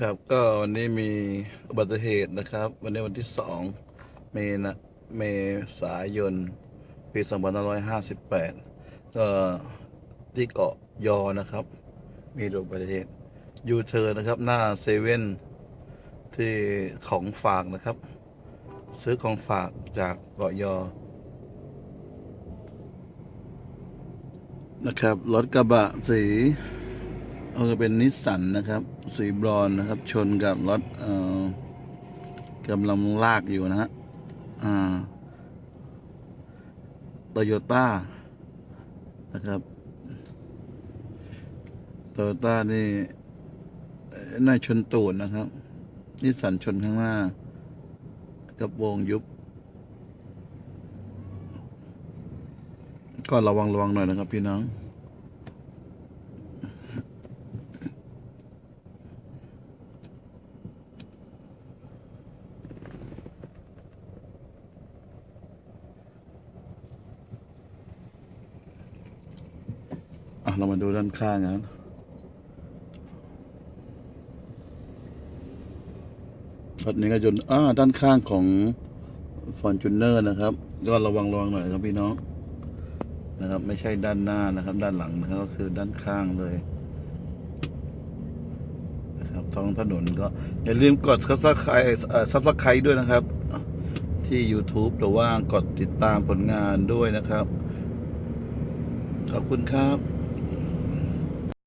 ครับก็วันนี้มีอุบัติเหตุนะครับ วันนี้วันที่สองเมนะเมษายน ปี2558ก็ที่เกาะยอนะครับ มีอุบัติเหตุยูเทอร์นะครับ หน้าเซเว่นที่ของฝากนะครับ ซื้อของฝากจากเกาะยอ นะครับ รถกระบะสี เอาจะเป็นนิสสันนะครับ สีบรอนนะครับ ชนกับรถเอ่อกำลังลากอยู่นะฮะอ่าโตโยต้านะครับโตโยต้านี่น่าชนตูดนะครับ นิสสันชนข้างหน้ากับวงยุบ ก็ระวังระวังหน่อยนะครับพี่น้อง เรามาดูด้านข้างกันรถนี้ก็ยนต์อ่าด้านข้างของฟอนจูเนอร์นะครับ ก็ระวังระวังหน่อยครับพี่น้องนะครับ ไม่ใช่ด้านหน้านะครับ ด้านหลังนะครับก็คือด้านข้างเลยนะครับท้องถนนก็ อย่าลืมกดซับสไครซับสไครต์ด้วยนะครับ ที่ YouTube หรือว่ากดติดตามผลงานด้วยนะครับ ขอบคุณครับ